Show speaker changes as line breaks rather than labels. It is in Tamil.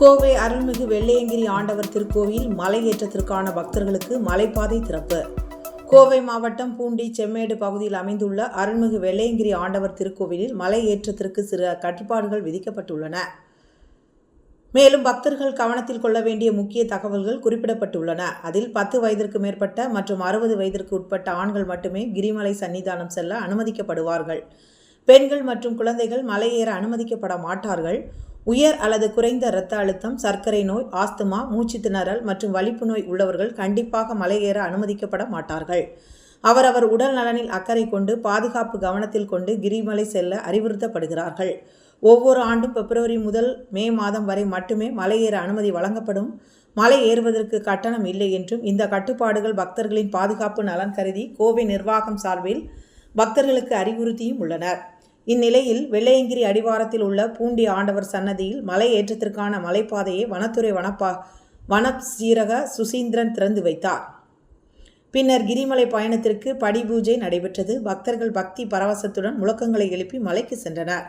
கோவை அருள்மிகு வெள்ளையங்கிரி ஆண்டவர் திருக்கோவில் மலையேற்றத்திற்கான பக்தர்களுக்கு மலைப்பாதை திறப்பு. கோவை மாவட்டம் பூண்டி செம்மேடு பகுதியில் அமைந்துள்ள அருள்மிகு வெள்ளையங்கிரி ஆண்டவர் திருக்கோவிலில் மலையேற்றத்திற்கு சில கட்டுப்பாடுகள் விதிக்கப்பட்டுள்ளன. மேலும் பக்தர்கள் கவனத்தில் கொள்ள வேண்டிய முக்கிய தகவல்கள் குறிப்பிடப்பட்டுள்ளன. அதில் பத்து வயதிற்கு மேற்பட்ட மற்றும் அறுபது வயதிற்கு உட்பட்ட ஆண்கள் மட்டுமே கிரிமலை சன்னிதானம் செல்ல அனுமதிக்கப்படுவார்கள். பெண்கள் மற்றும் குழந்தைகள் மலையேற அனுமதிக்கப்பட மாட்டார்கள். உயர் அல்லது குறைந்த இரத்த அழுத்தம் சர்க்கரை நோய் ஆஸ்துமா மூச்சு திணறல் மற்றும் வலிப்பு நோய் உள்ளவர்கள் கண்டிப்பாக மலையேற அனுமதிக்கப்பட மாட்டார்கள். அவரவர் உடல் நலனில் அக்கறை கொண்டு பாதுகாப்பு கவனத்தில் கொண்டு கிரிமலை செல்ல அறிவுறுத்தப்படுகிறார்கள். ஒவ்வொரு ஆண்டும் பிப்ரவரி முதல் மே மாதம் வரை மட்டுமே மலையேற அனுமதி வழங்கப்படும். மலை ஏறுவதற்கு கட்டணம் இல்லை என்றும் இந்த கட்டுப்பாடுகள் பக்தர்களின் பாதுகாப்பு நலன் கருதி கோவை நிர்வாகம் சார்பில் பக்தர்களுக்கு அறிவுறுத்தியும் உள்ளனர். இந்நிலையில் வெள்ளையங்கிரி அடிவாரத்தில் உள்ள பூண்டி ஆண்டவர் சன்னதியில் மலை ஏற்றத்திற்கான மலைப்பாதையை வனத்துறை வனப்பா வன சீரக சுசீந்திரன் திறந்து வைத்தார். பின்னர் கிரிமலை பயணத்திற்கு படி பூஜை நடைபெற்றது. பக்தர்கள் பக்தி பரவசத்துடன் முழக்கங்களை எழுப்பி மலைக்கு சென்றனர்.